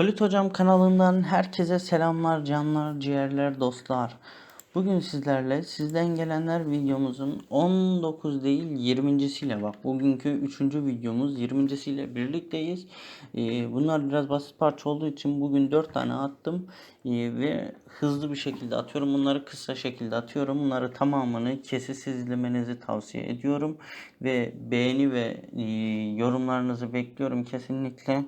Solid Hocam kanalından herkese selamlar canlar, ciğerler, dostlar. Bugün sizlerle sizden gelenler videomuzun 19 değil 20.siyle bak bugünkü 3. videomuz 20.siyle birlikteyiz. Ee, bunlar biraz basit parça olduğu için bugün 4 tane attım Ee, ve hızlı bir şekilde atıyorum. Bunları kısa şekilde atıyorum. Bunları tamamını kesisiz izlemenizi tavsiye ediyorum ve beğeni ve e, yorumlarınızı bekliyorum kesinlikle.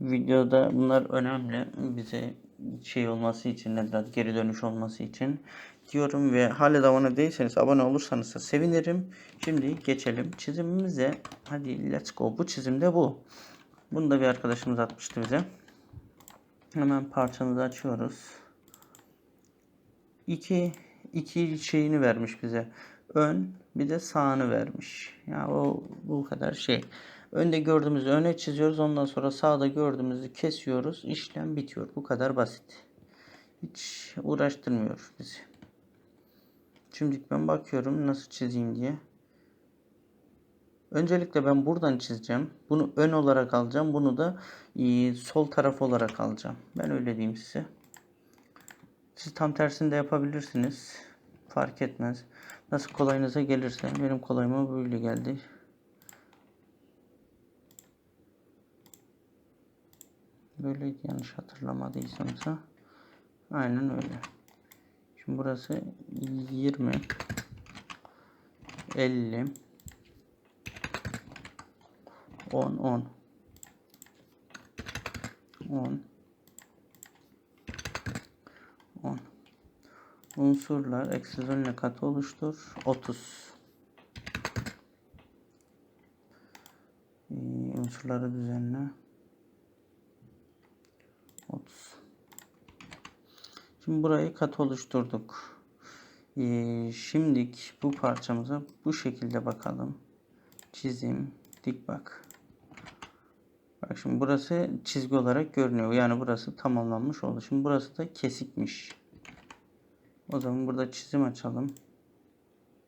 Videoda bunlar önemli. Bize şey olması için, adı, geri dönüş olması için diyorum ve hala da abone değilseniz abone olursanız da sevinirim. Şimdi geçelim çizimimize. Hadi let's go. Bu çizimde bu. Bunu da bir arkadaşımız atmıştı bize. Hemen parçamızı açıyoruz. İki, iki şeyini vermiş bize. Ön bir de sağını vermiş. Ya o bu kadar şey. Önde gördüğümüzü öne çiziyoruz. Ondan sonra sağda gördüğümüzü kesiyoruz. İşlem bitiyor. Bu kadar basit. Hiç uğraştırmıyor bizi. Şimdi ben bakıyorum nasıl çizeyim diye. Öncelikle ben buradan çizeceğim. Bunu ön olarak alacağım. Bunu da e, sol taraf olarak alacağım. Ben öyle diyeyim size. Siz tam tersini de yapabilirsiniz. Fark etmez. Nasıl kolayınıza gelirse. Benim kolayıma böyle geldi. Böyle yanlış hatırlamadıysamsa. Aynen öyle. Şimdi burası 20 50 10 10 10 10 Unsurlar eksi önüne katı oluştur. 30 Ee, Unsurları düzenle. 30 Şimdi burayı kat oluşturduk. Ee, şimdilik bu parçamıza bu şekilde bakalım. Çizim, dik bak. Bak şimdi burası çizgi olarak görünüyor. Yani burası tamamlanmış oldu. Şimdi burası da kesikmiş. O zaman burada çizim açalım.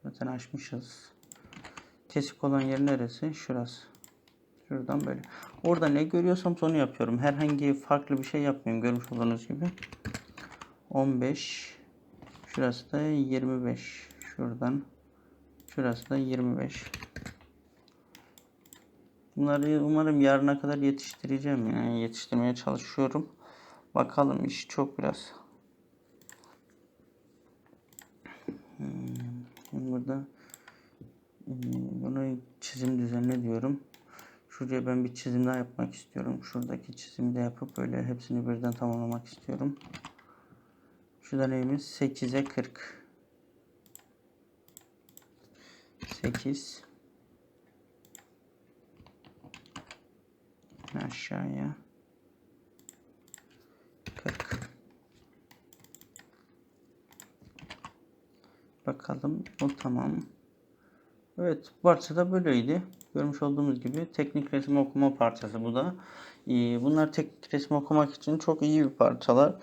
Zaten açmışız. Kesik olan yer neresi? Şurası. Şuradan böyle. Orada ne görüyorsam onu yapıyorum. Herhangi farklı bir şey yapmıyorum. Görmüş olduğunuz gibi. 15. Şurası da 25. Şuradan. Şurası da 25. Bunları umarım yarına kadar yetiştireceğim. Yani yetiştirmeye çalışıyorum. Bakalım iş çok biraz. Hmm, Burada hmm, bunu çizim düzenle diyorum. Şuraya ben bir çizim daha yapmak istiyorum. Şuradaki çizimi de yapıp böyle hepsini birden tamamlamak istiyorum. Şurada neyimiz? 8'e 40. 8 aşağıya 40 bakalım o tamam evet parça da böyleydi görmüş olduğumuz gibi teknik resim okuma parçası bu da Ee, bunlar teknik resim okumak için çok iyi bir parçalar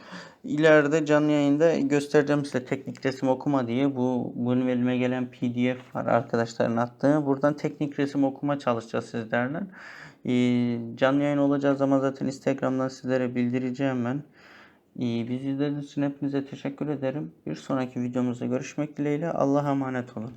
ileride canlı yayında göstereceğim size teknik resim okuma diye bu bunun elime gelen pdf var arkadaşların attığı buradan teknik resim okuma çalışacağız sizlerle ee, canlı yayın olacağı zaman zaten Instagram'dan sizlere bildireceğim ben. Ee, bizi izlediğiniz için hepinize teşekkür ederim. Bir sonraki videomuzda görüşmek dileğiyle. Allah'a emanet olun.